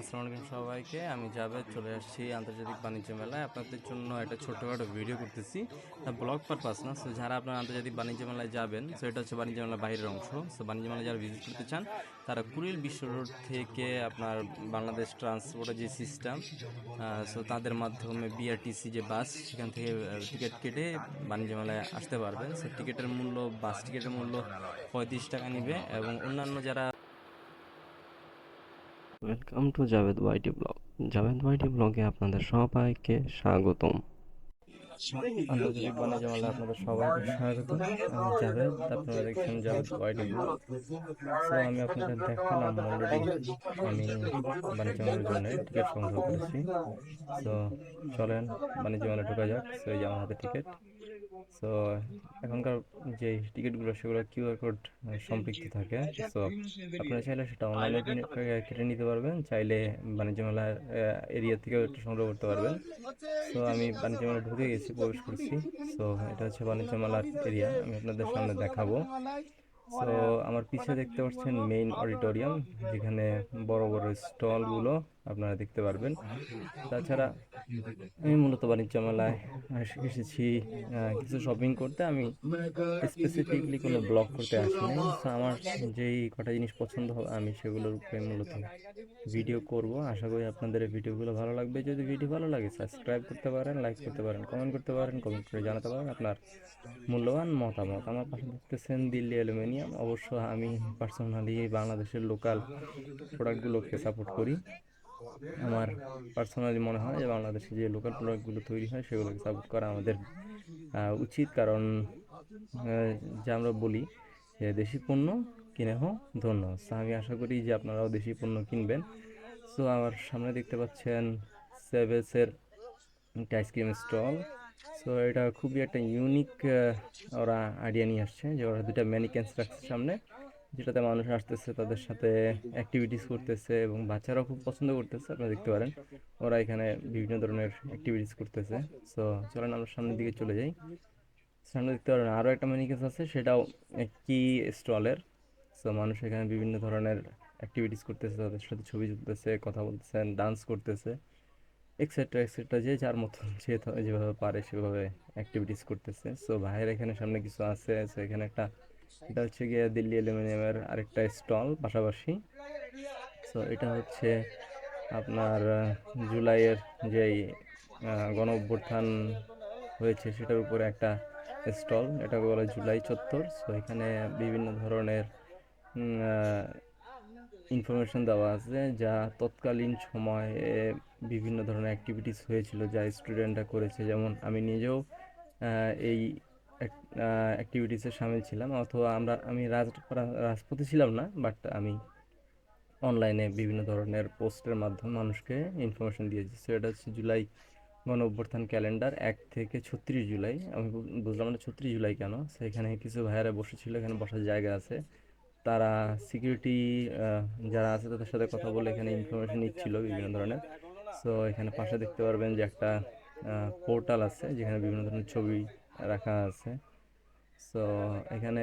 আসসালামু আলাইকুম সবাইকে, আমি জাভেদ, চলে আসছি আন্তর্জাতিক বাণিজ্য মেলায়। আপনাদের জন্য একটা ছোট্টখাটো ভিডিও করতেছি ব্লগ পারপাস না। সো যারা আপনার আন্তর্জাতিক বাণিজ্য মেলায় যাবেন সো এটা হচ্ছে বাণিজ্য মেলার বাইরের অংশ। সো বাণিজ্য মেলায় যারা ভিজিট করতে চান, তারা কুড়িল বিশ্ব রোড থেকে আপনার বাংলাদেশ ট্রান্সপোর্টের যে সিস্টেম সো তাদের মাধ্যমে বিআরটিসি যে বাস সেখান থেকে টিকিট কেটে বাণিজ্য মেলায় আসতে পারবেন। সো টিকিটের মূল্য বাস টিকিটের মূল্য পঁয়ত্রিশ টাকা নিবে এবং অন্যান্য যারা welcome to Javed YT blog Javed YT ব্লগে আপনাদের সবাইকে স্বাগতম। আন্তর্জাতিক বাণিজ্য মেলায় আপনাদের সবাইকে স্বাগত আমি জাভেদ, আপনারা দেখছেন জাভেদ ওয়াইটি ব্লগ সো আমি আপনাদের দেখালাম অলরেডি আমি বাণিজ্য মেলার জন্য টিকিট সংগ্রহ করেছি। সো চলেন বাণিজ্য মেলা ঢোকা যাক। সো এই যে আমার হাতে টিকিট সো এখনকার যে টিকিটগুলো সেগুলো কিউআর কোড সম্পৃক্ত থাকে। সো আপনারা চাইলে সেটা অনলাইনে কেটে নিতে পারবেন। চাইলে বাণিজ্য মেলার এরিয়া থেকেও একটু সংগ্রহ করতে পারবেন। তো আমি বাণিজ্য মেলা ঢুকে গেছি, প্রবেশ করছি। সো এটা হচ্ছে বাণিজ্য মেলার এরিয়া আমি আপনাদের সামনে দেখাবো। সো আমার পিছে দেখতে পাচ্ছেন মেইন অডিটোরিয়াম যেখানে বড় বড় স্টলগুলো আপনারা দেখতে পারবেন। তাছাড়া আমি মূলত বাণিজ্য মেলায় এস- এসেছি কিছু শপিং করতে। আমি স্পেসিফিকলি কোনো ব্লগ করতে আসিনি। আমার যেই কটা জিনিস পছন্দ হবে, আমি সেগুলোর উপরে মূলত ভিডিও করব। আশা করি আপনাদের ভিডিওগুলো ভালো লাগবে। যদি ভিডিও ভালো লাগে সাবস্ক্রাইব করতে পারেন লাইক করতে পারেন কমেন্ট করতে পারেন কমেন্ট করে জানাতে পারেন আপনার মূল্যবান মতামত। আমার পাশে দেখতেছেন দিল্লি অ্যালুমিনিয়াম। অবশ্য আমি পার্সোনালি বাংলাদেশের লোকাল প্রোডাক্টগুলোকে সাপোর্ট করি। আমার পার্সোনালি মনে হয় যে বাংলাদেশে যে লোকাল প্রোডাক্টগুলো তৈরি হয়, সেগুলোকে সাপোর্ট করা আমাদের উচিত। কারণ যে আমরা বলি যে দেশি পণ্য কিনে হোক, ধন্য। আমি আশা করি যে আপনারাও দেশি পণ্য কিনবেন। সো আমার সামনে দেখতে পাচ্ছেন সেভেসের একটা আইসক্রিম স্টল সো এটা খুবই একটা ইউনিক ওরা আইডিয়া নিয়ে আসছে যে ওরা দুটা ম্যানিকেন্স রাখছে সামনে। যেটাতে মানুষ আসতেছে, তাদের সাথে অ্যাক্টিভিটিস করতেছে এবং বাচ্চারাও খুব পছন্দ করতেছে, আপনারা দেখতে পারেন। ওরা এখানে বিভিন্ন ধরনের অ্যাক্টিভিটিস করতেছে। সো চলেন আমরা সামনের দিকে চলে যাই। সামনে দেখতে পারেন আরও একটা ম্যানিকেন্স আছে, সেটাও একই স্টলের সো মানুষ এখানে বিভিন্ন ধরনের অ্যাক্টিভিটিস করতেছে, তাদের সাথে ছবি তুলতেছে, কথা বলতেছে ডান্স করতেছে এক্সেট্রা এক্সেট্রা যে যার মতন যে যেভাবে পারে সেভাবে অ্যাক্টিভিটিস করতেছে। সো ভাইয়ের এখানে সামনে কিছু আছে সো এখানে একটা এটা হচ্ছে গিয়ে দিল্লি অ্যালুমিনিয়ামের আরেকটা স্টল পাশাপাশি। সো এটা হচ্ছে আপনার জুলাইয়ের যেই গণ অভ্যুত্থান হয়েছে সেটার উপরে একটা স্টল। এটাকে বলে জুলাই চত্বর। সো এখানে বিভিন্ন ধরনের ইনফরমেশন দেওয়া আছে যা তৎকালীন সময়ে বিভিন্ন ধরনের অ্যাক্টিভিটিস হয়েছিল যা স্টুডেন্টরা করেছে। যেমন আমি নিজেও এই অ্যাক্টিভিটিসে সামিল ছিলাম। অথবা আমরা, আমি রাজ রাজপথে ছিলাম না বাট আমি অনলাইনে বিভিন্ন ধরনের পোস্টের মাধ্যমে মানুষকে ইনফরমেশন দিয়েছি। সো এটা হচ্ছে জুলাই গণ অভ্যুত্থান ক্যালেন্ডার এক থেকে ছত্রিশ জুলাই আমি বুঝলাম না ছত্রিশ জুলাই কেন? সেখানে কিছু ভাইয়ারা বসেছিল, এখানে বসার জায়গা আছে। তারা সিকিউরিটি যারা আছে তাদের সাথে কথা বলে এখানে ইনফরমেশন নিচ্ছিল বিভিন্ন ধরনের। সো এখানে পাশে দেখতে পারবেন যে একটা পোর্টাল আছে, যেখানে বিভিন্ন ধরনের ছবি রাখা আছে। সো এখানে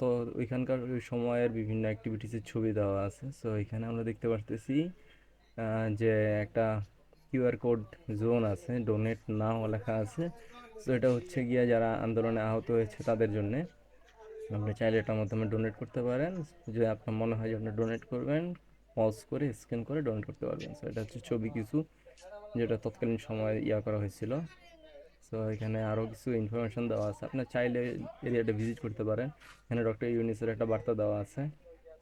তো ওইখানকার ওই সময়ের বিভিন্ন অ্যাক্টিভিটিসের ছবি দেওয়া আছে। সো এখানে আমরা দেখতে পারতেছি যে একটা কিউআর কোড জোন আছে, ডোনেট নাও লেখা আছে। সো এটা হচ্ছে গিয়ে যারা আন্দোলনে আহত হয়েছে তাদের জন্যে। আপনি চাইলে এটার মাধ্যমে ডোনেট করতে পারেন। যদি আপনার মনে হয় যে আপনি ডোনেট করবেন, পজ করে, স্ক্যান করে ডোনেট করতে পারবেন। সো এটা হচ্ছে ছবি কিছু, যেটা তৎকালীন সময় ইয়া করা হয়েছিল। সো এখানে আরও কিছু ইনফরমেশন দেওয়া আছে। আপনার চাইলে এরিয়াটা ভিজিট করতে পারেন। এখানে ডক্টর ইউনিসের একটা বার্তা দেওয়া আছে।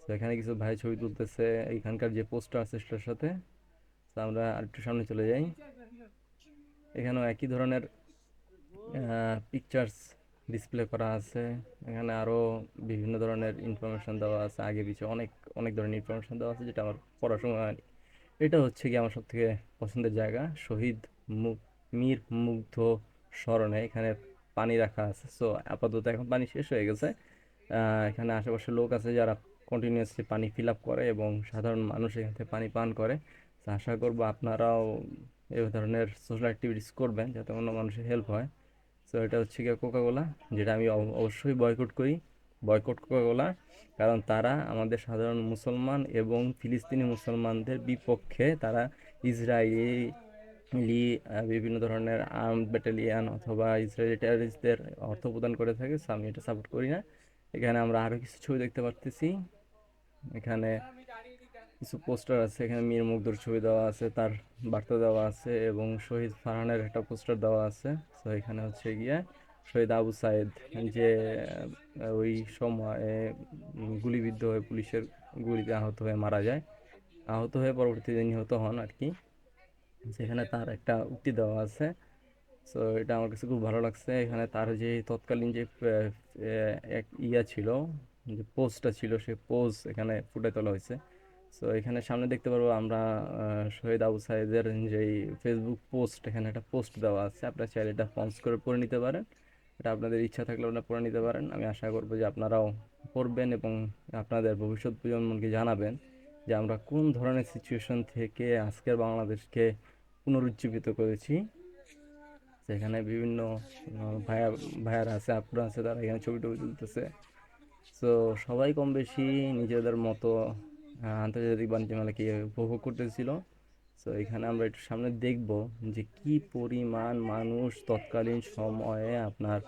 তো এখানে কিছু ভাই ছবি তুলতেছে এখানকার যে পোস্টার আছে সেটার সাথে। তো আমরা আরেকটু সামনে চলে যাই। এখানেও একই ধরনের পিকচার্স ডিসপ্লে করা আছে। এখানে আরও বিভিন্ন ধরনের ইনফরমেশন দেওয়া আছে। আগে পিছে অনেক অনেক ধরনের ইনফরমেশন দেওয়া আছে, যেটা আমার হয়নি। এটা হচ্ছে কি আমার সবথেকে পছন্দের জায়গা। শহীদ মীর মুগ্ধ স্মরণে এখানে পানি রাখা আছে। সো আপাতত এখন পানি শেষ হয়ে গেছে। এখানে আশেপাশে লোক আছে যারা কন্টিনিউয়াসলি পানি ফিল আপ করে এবং সাধারণ মানুষ এখান থেকে পানি পান করে। তো আশা করব আপনারাও এই ধরনের সোশ্যাল অ্যাক্টিভিটিস করবেন যাতে অন্য মানুষের হেল্প হয়। সো এটা হচ্ছে গিয়ে কোকা কোলা যেটা আমি অব- অবশ্যই বয়কট করি। বয়কট কোকাকোলা কারণ তারা আমাদের সাধারণ মুসলমান এবং ফিলিস্তিনি মুসলমানদের বিপক্ষে তারা ইসরায়েলি আহ, বিভিন্ন ধরনের আর্ম ব্যাটালিয়ান অথবা ইসরায়েলি টেররিস্টদের অর্থ প্রদান করে থাকে আমি এটা সাপোর্ট করি না। এখানে আমরা আরও কিছু ছবি দেখতে পারতেছি। এখানে কিছু পোস্টার আছে এখানে মীর মুগ্ধর ছবি দেওয়া আছে তার বার্তা দেওয়া আছে এবং শহীদ ফারহানের একটা পোস্টার দেওয়া আছে। তো এখানে হচ্ছে গিয়ে শহীদ আবু সাইদ যে ওই সময়ে গুলিবিদ্ধ হয়ে পুলিশের গুলিতে আহত হয়ে মারা যায়। আহত হয়ে পরবর্তীতে নিহত হন আর কি। সেখানে তার একটা উক্তি দেওয়া আছে। সো এটা আমার কাছে খুব ভালো লাগছে। এখানে তার যে তৎকালীন যে এক ইয়া ছিল, যে পোস্টটা ছিল, সে পোস্ট এখানে ফুটে তোলা হয়েছে। সো এখানে সামনে দেখতে পারব আমরা শহীদ আবু সাইদের যেই ফেসবুক পোস্ট এখানে একটা পোস্ট দেওয়া আছে। আপনারা চাইলে এটা পঞ্চ করে পড়ে নিতে পারেন। এটা আপনাদের ইচ্ছা থাকলে আপনারা পড়ে নিতে পারেন। আমি আশা করব যে আপনারাও পড়বেন এবং আপনাদের ভবিষ্যৎ প্রজন্মকে জানাবেন যে আমরা কোন ধরনের সিচুয়েশন থেকে আজকের বাংলাদেশকে পুনরুজ্জীবিত করেছি। সেখানে বিভিন্ন ভাইয়া, ভাইয়ারা আছে, আপুরা আছে, তারা এখানে ছবি টবি তুলতেছে। তো সবাই কম বেশি নিজেদের মতো আন্তর্জাতিক বাণিজ্য মেলাকে উপভোগ করতেছিল। তো এখানে আমরা একটু সামনে দেখব যে কি পরিমাণ মানুষ তৎকালীন সময়ে আপনার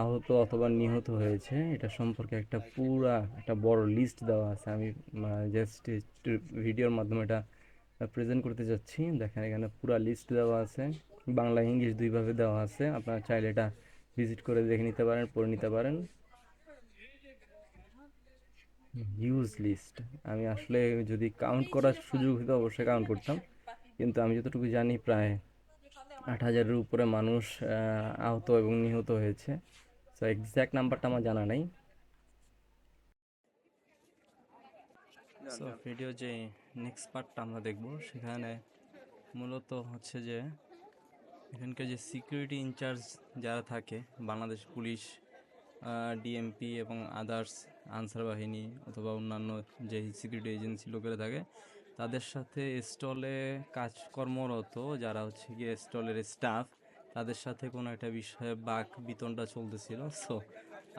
আহত অথবা নিহত হয়েছে। এটা সম্পর্কে একটা পুরা, একটা বড় লিস্ট দেওয়া আছে। আমি জাস্ট ভিডিওর মাধ্যমে এটা প্রেজেন্ট করতে যাচ্ছি। দেখেন, এখানে পুরা লিস্ট দেওয়া আছে। বাংলা ইংলিশ দুইভাবে দেওয়া আছে। আপনারা চাইলে এটা ভিজিট করে দেখে নিতে পারেন, পড়ে নিতে পারেন। হিউজ লিস্ট আমি আসলে যদি কাউন্ট করার সুযোগ হতো অবশ্যই কাউন্ট করতাম। কিন্তু আমি যতটুকু জানি, প্রায় আট হাজারের উপরে মানুষ আহত এবং নিহত হয়েছে। তো এক্স্যাক্ট নাম্বারটা আমার জানা নেই। ভিডিও যে নেক্সট পার্টটা আমরা দেখব। সেখানে মূলত হচ্ছে যে, এখানকার যে সিকিউরিটি ইনচার্জ যারা থাকে, বাংলাদেশ পুলিশ ডিএমপি এবং আদার্স আনসার বাহিনী অথবা অন্যান্য যে সিকিউরিটি এজেন্সি লোকেরা থাকে, তাদের সাথে স্টলে কাজ কর্মরত যারা হচ্ছে গিয়ে স্টলের স্টাফ তাদের সাথে কোনো একটা বিষয়ে বাক বিতনটা চলতেছিল। সো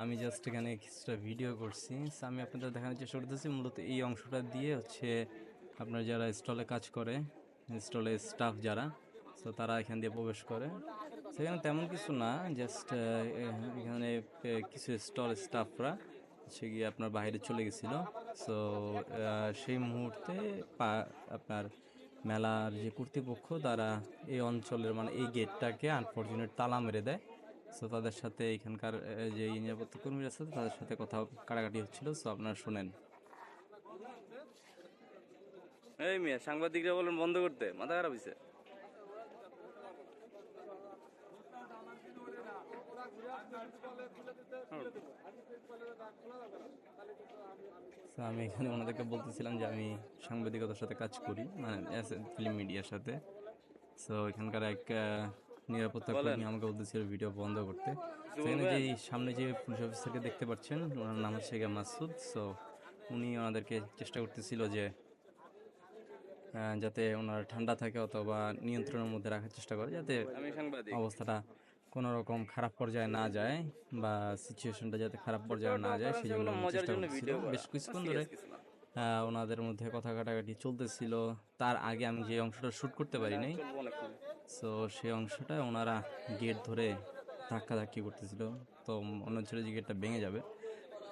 আমি জাস্ট এখানে কিছুটা ভিডিও করছি। আমি আপনাদের দেখানোর চেষ্টা করতেছি। মূলত এই অংশটা দিয়ে হচ্ছে আপনার যারা স্টলে কাজ করে, স্টলে স্টাফ যারা সো তারা এখান দিয়ে প্রবেশ করে। সেখানে তেমন কিছু না জাস্ট এখানে কিছু স্টল স্টাফরা সে গিয়ে আপনার বাইরে চলে গেছিল। সো সেই মুহূর্তে আপনার মেলার যে কর্তৃপক্ষ, তারা এই অঞ্চলের মানে এই গেটটাকে আনফর্চুনেট তালা মেরে দেয়। সো তাদের সাথে এখানকার যে নিরাপত্তা কর্মীরা আছে, তাদের সাথে কথা কাটাকাটি হচ্ছিল। সো আপনারা শোনেন। এই মেয়ে সাংবাদিকরা বলেন বন্ধ করতে মাথা খারাপ হয়েছে আমি এখানে ওনাদেরকে বলতেছিলাম যে আমি সাংবাদিকতার সাথে কাজ করি মানে ফিল্ম মিডিয়ার সাথে। সো এখানকার এক নিরাপত্তা কর্মী আমাকে বলতেছিল ভিডিও বন্ধ করতে। সেখানে যে সামনে যে পুলিশ অফিসারকে দেখতে পাচ্ছেন ওনার নাম হচ্ছে মাসুদ। সো উনি ওনাদেরকে চেষ্টা করতেছিল যে যাতে ওনার ঠান্ডা থাকে অথবা নিয়ন্ত্রণের মধ্যে রাখার চেষ্টা করে যাতে অবস্থাটা কোনো রকম খারাপ পর্যায়ে না যায় বা সিচুয়েশনটা যাতে খারাপ পর্যায়ে না যায় সেই জন্য চেষ্টা করছিল বেশ কিছুক্ষণ ধরে ওনাদের মধ্যে কথা কাটাকাটি চলতেছিল। তার আগে আমি যে অংশটা শ্যুট করতে পারি নাই সো সেই অংশটা ওনারা গেট ধরে ধাক্কাধাক্কি করতেছিল। তো মনে হচ্ছিল যে গেটটা ভেঙে যাবে।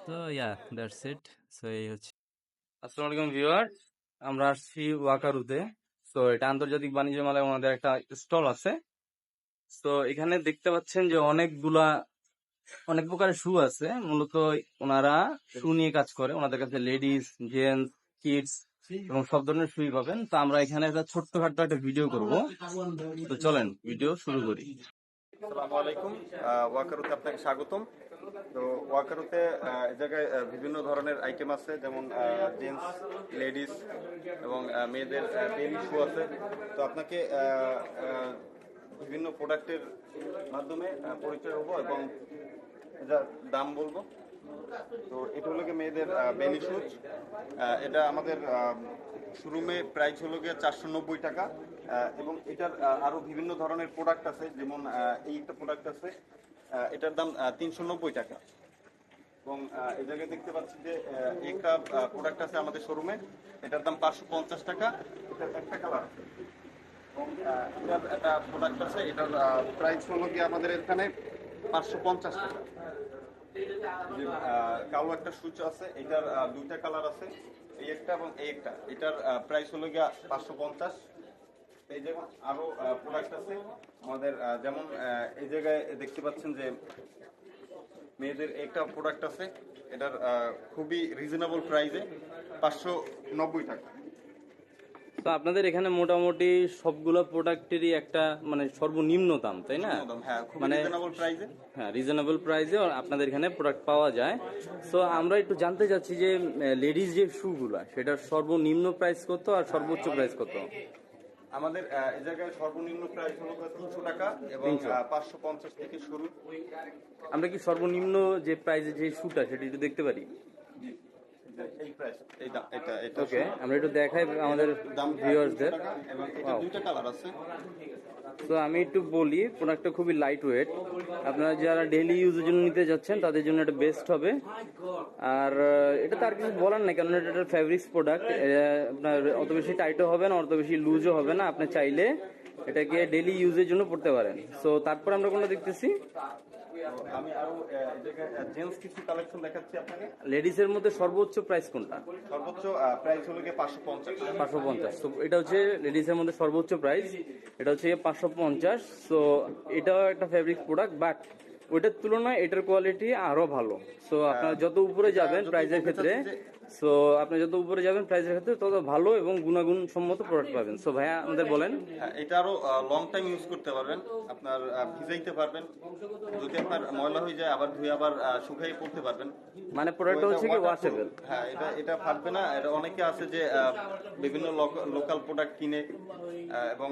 তো ইয়া দ্যাটস ইট সো এই হচ্ছে আসসালামু আলাইকুম ভিউয়ার আমরা আসছি ওয়াকারুতে। তো এটা আন্তর্জাতিক বাণিজ্য মেলায় ওনাদের একটা স্টল আছে। তো এখানে দেখতে পাচ্ছেন যে অনেকগুলা, অনেক প্রকারের শু আছে। মূলত ওনারা শু নিয়ে কাজ করে। ওনাদের কাছে লেডিস, জেন্টস, কিডস এবং সব ধরনের শুই পাবেন। তো আমরা এখানে একটা ছোট্টখাটো একটা ভিডিও করব। তো চলেন, ভিডিও শুরু করি। আসসালামু আলাইকুম। ওয়াকারুতে আপনাকে স্বাগতম। তো ওয়াকারুতে এই জায়গায় বিভিন্ন ধরনের আইটেম আছে, যেমন জেন্টস লেডিস এবং মেয়েদের বেবি শু আছে। তো আপনাকে বিভিন্ন প্রোডাক্টের মাধ্যমে পরিচয় হব এবং এটার দাম বলব। তো এটা হলো গিয়ে মেয়েদের বেলি শুজ এটা আমাদের শোরুমে প্রাইস হলো গিয়ে চারশো নব্বই টাকা। এবং এটার আরও বিভিন্ন ধরনের প্রোডাক্ট আছে, যেমন এই একটা প্রোডাক্ট আছে এটার দাম তিনশো নব্বই টাকা। এবং এই জায়গায় দেখতে পাচ্ছি যে একটা প্রোডাক্ট আছে আমাদের শোরুমে এটার দাম পাঁচশো পঞ্চাশ টাকা। এটার একটা কালার এবং এটার একটা প্রোডাক্ট আছে, এটার প্রাইস হলো কি আমাদের এখানে পাঁচশো পঞ্চাশ টাকা। কালো একটা সুচ আছে, এটার দুইটা কালার আছে, এই একটা এবং এই একটা। এটার প্রাইস হলো গিয়া পাঁচশো পঞ্চাশ। এই যেমন আরও প্রোডাক্ট আছে আমাদের যেমন এই জায়গায় দেখতে পাচ্ছেন যে মেয়েদের একটা প্রোডাক্ট আছে এটার খুবই রিজনেবল প্রাইসে পাঁচশো নব্বই টাকা। তো আপনাদের এখানে মোটামুটি সবগুলো প্রোডাক্টেরই একটা মানে সর্বনিম্ন দাম তাই না? হ্যাঁ মানে- হ্যাঁ রিজনেবল প্রাইসে আপনাদের এখানে প্রোডাক্ট পাওয়া যায়। সো আমরা একটু জানতে চাচ্ছি যে লেডিস যে শুগুলা সেটার সর্বনিম্ন প্রাইস কত আর সর্বোচ্চ প্রাইস কত? আমাদের এই জায়গায় সর্বনিম্ন প্রাইস হলো তিনশো টাকা এবং 300 পাঁচশো পঞ্চাশ থেকে শুরু। আমরা কি সর্বনিম্ন যে প্রাইসে যে শুটা সেটা একটু দেখতে পারি? এই এটা ওকে আমরা একটু দেখাই আমাদের ভিউয়ার্সদের দুইটা কালার আছে তো আমি একটু বলি প্রোডাক্টটা খুবই লাইট ওয়েট আপনারা যারা ডেইলি ইউজের জন্য নিতে যাচ্ছেন, তাদের জন্য এটা বেস্ট হবে। আর এটা তো আর কিছু বলার নাই কারণ এটা একটা ফ্যাব্রিক্স প্রোডাক্ট আপনার অত বেশি টাইটও হবে না, অত বেশি লুজও হবে না। আপনি চাইলে এটাকে ডেইলি ইউজের জন্য পড়তে পারেন। সো তারপর আমরা কোনটা দেখতেছি? আমি আরও জেন্টস কিছু কালেকশন দেখাচ্ছি আপনাকে। লেডিসের মধ্যে সর্বোচ্চ প্রাইস কোনটা? সর্বোচ্চ প্রাইস হলো গিয়ে পাঁচশো পঞ্চাশ। পাঁচশো পঞ্চাশ। তো এটা হচ্ছে লেডিসের মধ্যে সর্বোচ্চ প্রাইস এটা হচ্ছে পাঁচশো পঞ্চাশ। সো এটাও একটা ফেব্রিক প্রোডাক্ট বাট ওটার তুলনায় এটার কোয়ালিটি আরও ভালো। সো আপনারা যত উপরে যাবেন প্রাইসের ক্ষেত্রে সো আপনি যত উপরে যাবেন প্রাইসের ক্ষেত্রে তত ভালো এবং গুণাগুণ সম্মত প্রোডাক্ট পাবেন। সো ভাইয়া আমাদের বলেন। হ্যাঁ, এটা আরও লং টাইম ইউজ করতে পারবেন। আপনার ভিজাইতে পারবেন। যদি আপনার ময়লা হয়ে যায় আবার ধুয়ে আবার শুকাই পড়তে পারবেন। মানে প্রোডাক্টটা হচ্ছে কি ওয়াশেবল হ্যাঁ এটা এটা ফাটবে না। এটা অনেকে আছে যে বিভিন্ন লোকাল প্রোডাক্ট কিনে এবং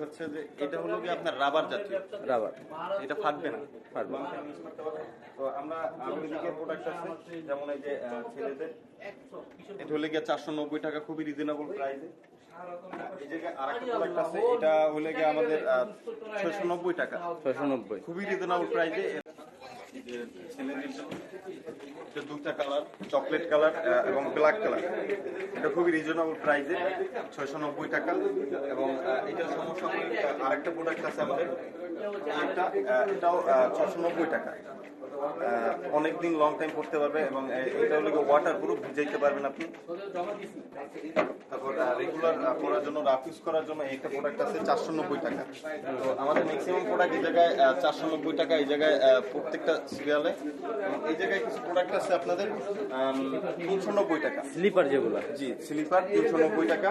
হচ্ছে যে এটা হলো কি আপনার রাবার জাতীয়। রাবার এটা ফাটবে না। ফাটবে। তো আমরা আরও এদিকে প্রোডাক্ট আছে যেমন এই যে ছেলেদের এটা হলে গিয়ে চারশো নব্বই টাকা খুবই রিজনেবল প্রাইসে এই জায়গায় প্রোডাক্ট আছে এটা হলে গিয়ে আমাদের ছয়শো নব্বই টাকা। ছয়শো নব্বই। খুবই রিজনেবল প্রাইসে জন্য দুটা কালার চকলেট কালার এবং ব্ল্যাক কালার এটা খুবই রিজনেবল প্রাইসে ছয়শো নব্বই টাকা। এবং এটার সমসাময়িক আহ, আরেকটা প্রোডাক্ট আছে আমাদের। একটা এটাও ছয়শো নব্বই টাকা। অনেক দিন লং টাইম পড়তে পারবে এবং এটা হলো ওয়াটার প্রুফ ভিজাইতে পারবেন আপনি। তারপর রেগুলার করার জন্য রাফ ইউজ করার জন্য একটা প্রোডাক্ট আছে চারশো নব্বই টাকা। তো আমাদের ম্যাক্সিমাম প্রোডাক্ট এই জায়গায় চারশো নব্বই টাকা এই জায়গায় প্রত্যেকটা সিরিয়ালে এই জায়গায় কিছু প্রোডাক্ট আছে আপনাদের তিনশো নব্বই টাকা। স্লিপার যেগুলো। জি স্লিপার তিনশো নব্বই টাকা।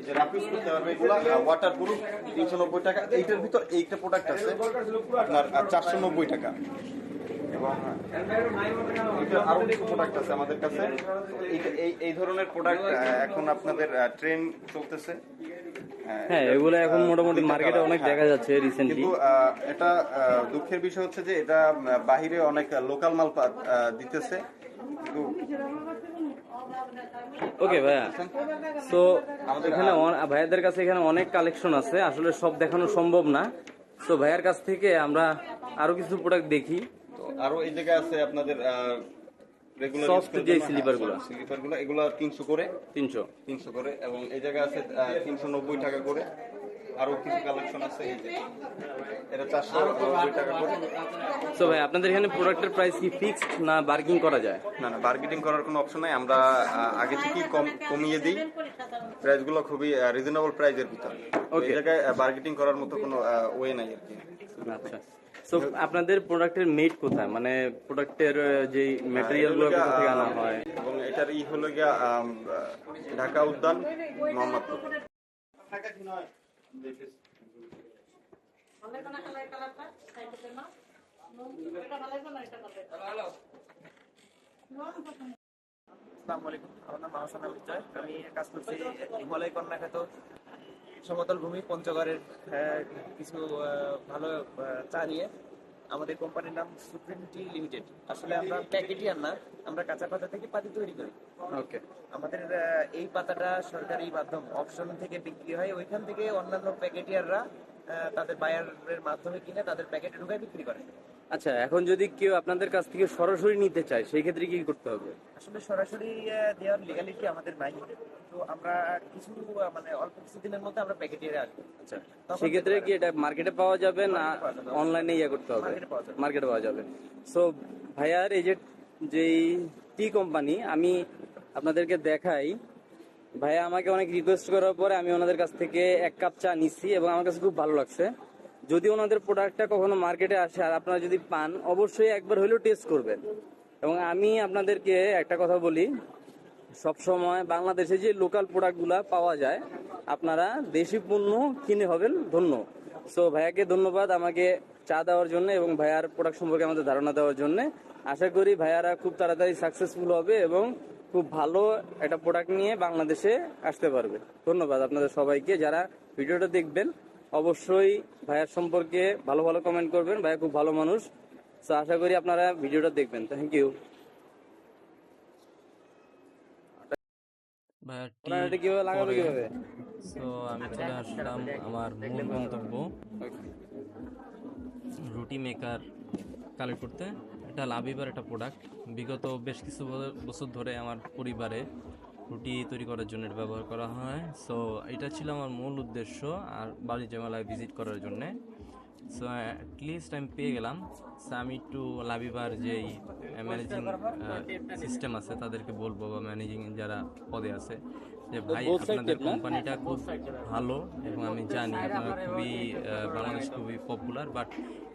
এই যে রাফ ইউজ করতে পারবে এগুলো ওয়াটার প্রুফ তিনশো নব্বই টাকা। এইটার ভিতর এইটা প্রোডাক্ট আছে আপনার চারশো নব্বই টাকা। এবং আরও কিছু প্রোডাক্ট আছে আমাদের কাছে। এই এই ধরনের প্রোডাক্ট এখন আপনাদের ট্রেন চলতেছে। হ্যাঁ এগুলো এখন মোটামুটি মার্কেটে অনেক হ্যাঁ। দেখা যাচ্ছে রিসেন্টলি কিন্তু এটা দুঃখের বিষয় হচ্ছে যে এটা বাহিরে অনেক লোকাল মাল দিতেছে। কিন্তু ওকে ভাইয়া। তো আমাদের, এখানে ভাইয়াদের কাছে এখানে অনেক কালেকশন আছে। আসলে সব দেখানো সম্ভব না। তো ভাইয়ার কাছ থেকে আমরা আরও কিছু প্রোডাক্ট দেখি। আরও এই জায়গায় আছে আপনাদের রেগুলার Soft যে slipper গুলো। এগুলো তিনশো করে। তিনশো। তিনশো করে এবং এই জায়গায় আছে তিনশো নব্বই টাকা করে। আরও কিছু কালেকশন আছে এই যে। এটা চারশো নব্বই টাকা করে। তো ভাই আপনাদের এখানে প্রোডাক্টের প্রাইস কি ফিক্সড না বার্গিং করা যায়? না না বার্গেটিং করার কোনো অপশন নাই। আমরা আগে থেকেই কম কমিয়ে দিই। প্রাইসগুলো খুবই রিজনেবল প্রাইসের ভিতর। এই জায়গায় বার্গেটিং করার মতো কোনো ওয়ে নাই আর কি। আচ্ছা। তো আপনাদের প্রোডাক্টের মেড কোথায়? মানে প্রোডাক্টের যে ম্যাটেরিয়ালগুলো কোথা থেকে আনা হয়? এবং এটার ই হলো গিয়া ঢাকা উদ্যান মোহাম্মদপুর। আসসালামু আলাইকুম। আমার নাম আহসান আলী জয় আমি কাজ করছি হিমালয় কন্যা খ্যাত সমতল ভূমি পঞ্চগড়ের কিছু ভালো চা নিয়ে আমাদের কোম্পানির নাম সুপ্রিম টি লিমিটেড আসলে আমরা প্যাকেটিয়ার না আমরা কাঁচা পাতা থেকে পাতি তৈরি করি। ওকে। আমাদের এই পাতাটা সরকারি মাধ্যম অপশন থেকে বিক্রি হয় ওইখান থেকে অন্যান্য প্যাকেটিয়াররা তাদের বায়ারের মাধ্যমে কিনে তাদের প্যাকেটে ঢুকায় বিক্রি করে। আচ্ছা এখন যদি কেউ আপনাদের কাছ থেকে সরাসরি নিতে চায় সেই ক্ষেত্রে কি করতে হবে? আসলে সরাসরি দেওয়ার লিগালিটি আমাদের নাই। তো আমরা কিছু মানে অল্প কিছু দিনের মধ্যে আমরা প্যাকেটিয়ারে আসব। আচ্ছা সেক্ষেত্রে কি এটা মার্কেটে পাওয়া যাবে না। অনলাইনে ইয়ে করতে হবে। মার্কেটে পাওয়া যাবে। সো ভাইয়ার এই যে যেই টি কোম্পানি আমি আপনাদেরকে দেখাই। ভাইয়া আমাকে অনেক রিকোয়েস্ট করার পরে আমি ওনাদের কাছ থেকে এক কাপ চা নিচ্ছি এবং আমার কাছে খুব ভালো লাগছে। যদি ওনাদের প্রোডাক্টটা কখনো মার্কেটে আসে আর আপনারা যদি পান, অবশ্যই একবার হলেও টেস্ট করবেন। এবং আমি আপনাদেরকে একটা কথা বলি, সবসময় বাংলাদেশে যে লোকাল প্রোডাক্টগুলা পাওয়া যায়, আপনারা দেশি পণ্য কিনে হবেন ধন্য। সো ভাইয়াকে ধন্যবাদ আমাকে চা দেওয়ার জন্য এবং ভাইয়ার প্রোডাক্ট সম্পর্কে আমাদের ধারণা দেওয়ার জন্য। আশা করি ভাইয়ারা খুব তাড়াতাড়ি সাকসেসফুল হবে এবং খুব ভালো একটা প্রোডাক্ট নিয়ে বাংলাদেশে আসতে পারবে। ধন্যবাদ আপনাদের সবাইকে, যারা ভিডিওটা দেখবেন। অবশ্যই ভাইয়ার সম্পর্কে ভালো ভালো কমেন্ট করবেন। ভাইয়া খুব ভালো মানুষ। তো আশা করি আপনারা ভিডিওটা দেখবেন। থ্যাংক ইউ কীভাবে লাগাবে কীভাবে? সো আমি চলে আসলাম আমার মূল গন্তব্য। রুটি মেকার কালেক্ট করতে। এটা লাভিবার একটা প্রোডাক্ট বিগত বেশ কিছু বছর ধরে আমার পরিবারে রুটি তৈরি করার জন্য এটা ব্যবহার করা হয়। সো এটা ছিল আমার মূল উদ্দেশ্য আর বাড়ি জামালায় ভিজিট করার জন্যে। সো অ্যাটলিস্ট আমি পেয়ে গেলাম সো আমি একটু লাভিবার যেই ম্যানেজিং সিস্টেম আছে তাদেরকে বলব বা ম্যানেজিং যারা পদে আছে যে ভাই আপনাদের কোম্পানিটা খুব ভালো এবং আমি জানি আপনারা খুবই বাংলাদেশ খুবই পপুলার বাট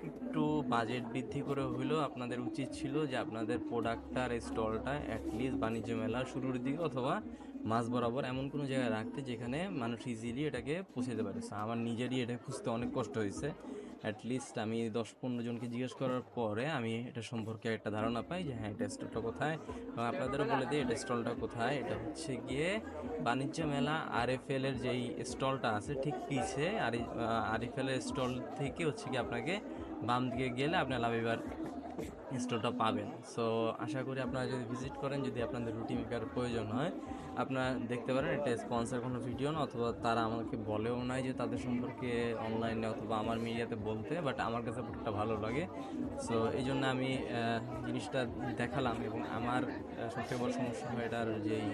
একটু বাজেট বৃদ্ধি করে হইলেও আপনাদের উচিত ছিল যে আপনাদের প্রোডাক্টটার স্টলটা অ্যাটলিস্ট বাণিজ্য মেলা শুরুর দিকে অথবা মাঝ বরাবর এমন কোনো জায়গায় রাখতে যেখানে মানুষ ইজিলি এটাকে পৌঁছে দিতে পারে আমার নিজেরই এটা খুঁজতে অনেক কষ্ট হয়েছে অ্যাটলিস্ট আমি দশ পনেরো জনকে জিজ্ঞেস করার পরে আমি এটা সম্পর্কে একটা ধারণা পাই যে হ্যাঁ এটা স্টলটা কোথায়? এবং আপনাদেরও বলে দিই, এটা স্টলটা কোথায়? এটা হচ্ছে গিয়ে বাণিজ্য মেলা আরএফএল এর যেই স্টলটা আছে, ঠিক পিছে আরএফএল এর স্টল থেকে হচ্ছে কি আপনাকে বাম দিকে গেলে আপনি লাভিবার স্টলটা পাবেন। সো আশা করি আপনারা যদি ভিজিট করেন, যদি আপনাদের রুটি মেকার প্রয়োজন হয় আপনারা দেখতে পারেন, এটা স্পন্সর কোনো ভিডিও না, অথবা তারা আমাকে বলেও নাই যে তাদের সম্পর্কে অনলাইনে অথবা আমার মিডিয়াতে বলতে বাট আমার কাছে প্রোডাক্টটা ভালো লাগে। সো এই জন্য আমি জিনিসটা দেখালাম এবং আমার সবথেকে বড় সমস্যা হয় এটার যেই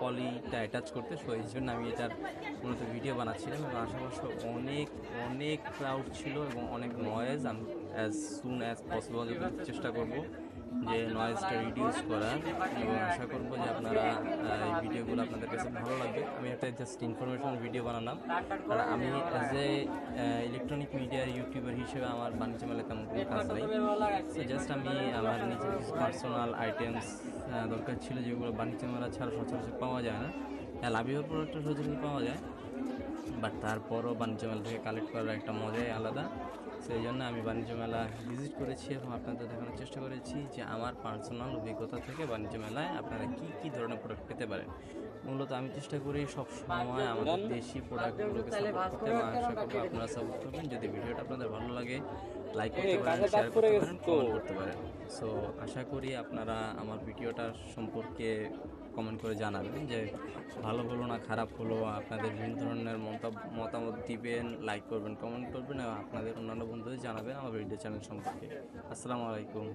পলিটা অ্যাটাচ করতে সো এই জন্য আমি এটার মূলত ভিডিও বানাচ্ছিলাম এবং আশেপাশে অনেক অনেক ক্রাউড ছিল এবং অনেক নয়েজ আমি অ্যাজ সুন অ্যাজ পসিবল চেষ্টা করব যে নয়েজটা রিডিউস করার এবং আশা করব যে আপনারা এই ভিডিওগুলো আপনাদের কাছে ভালো লাগবে। আমি একটা জাস্ট ইনফরমেশন ভিডিও বানালাম। আর আমি অ্যাজ এ ইলেকট্রনিক মিডিয়ার ইউটিউবার হিসেবে আমার বাণিজ্য মেলায় তেমন কোনো কাজ নেই। জাস্ট আমি আমার নিজের কিছু পার্সোনাল আইটেমস দরকার ছিল যেগুলো বাণিজ্য মেলা ছাড়া সচরাচর পাওয়া যায় না। হ্যাঁ লাভিবা প্রোডাক্টটা সচরাচর পাওয়া যায়। বাট তারপরও বাণিজ্য মেলা থেকে কালেক্ট করার একটা মজাই আলাদা। সেই জন্য আমি বাণিজ্য মেলা ভিজিট করেছি এবং আপনাদের দেখানোর চেষ্টা করেছি যে আমার পার্সোনাল অভিজ্ঞতা থেকে বাণিজ্য মেলায় আপনারা কি কি ধরনের প্রোডাক্ট পেতে পারেন। মূলত আমি চেষ্টা করি সব সময় আমাদের দেশি প্রোডাক্টগুলোকে সাপোর্ট করতে। এবং আশা করব আপনারা সাপোর্ট করবেন। যদি ভিডিওটা আপনাদের ভালো লাগে লাইক করতে পারেন শেয়ার করতে পারেন কমেন্ট করতে পারেন। সো আশা করি আপনারা আমার ভিডিওটা সম্পর্কে কমেন্ট করে জানাবেন যে ভালো হলো না, খারাপ হলো, আপনাদের বিভিন্ন ধরনের মতামত দিবেন লাইক করবেন কমেন্ট করবেন, আপনাদের অন্যান্য বন্ধুদের জানাবেন আমার ভিডিও চ্যানেল সম্পর্কে। আসসালামু আলাইকুম।